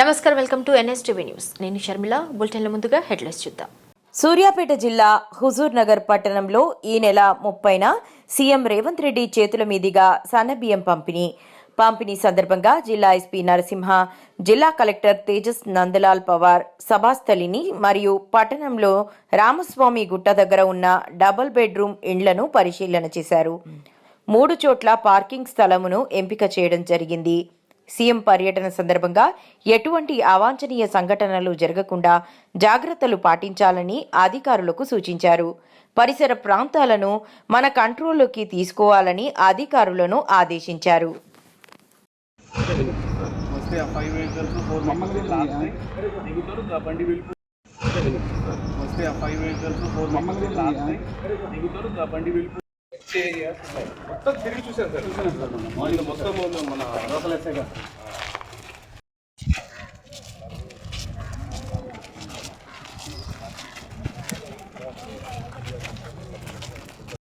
నమస్కారం welcome to NSTV news. నేను షర్మిల. బులెటిన్ల ముందుగా హెడ్లైన్స్ చూద్దాం. సూర్యాపేట జిల్లా హుజూర్ నగర్ పట్టణంలో ఈ నెల ముప్పైన సీఎం రేవంత్ రెడ్డి చేతుల మీదుగా సన్నబియ్యం పంపిణీ. పంపిణీ సందర్భంగా జిల్లా ఎస్పీ నరసింహ జిల్లా కలెక్టర్ తేజస్ నందలాల్ పవార్ సభాస్థలిని మరియు పట్టణంలో రామస్వామి గుట్ట దగ్గర ఉన్న డబుల్ బెడ్రూమ్ ఇండ్లను పరిశీలన చేశారు. మూడు చోట్ల పార్కింగ్ స్థలమును ఎంపిక చేయడం జరిగింది. సీఎం పర్యటన సందర్భంగా ఎటువంటి అవాంఛనీయ సంఘటనలు జరగకుండా జాగ్రత్తలు పాటించాలని అధికారులకు సూచించారు పరిసర ప్రాంతాలను మన కంట్రోల్లోకి తీసుకోవాలని అధికారులను ఆదేశించారు బండి వెళ్ళిపో వస్తే మొత్తం తిరిగి చూసాను సార్. చూసాను సార్ మొత్తం మన లోకల్ ఎస్ఐ గారు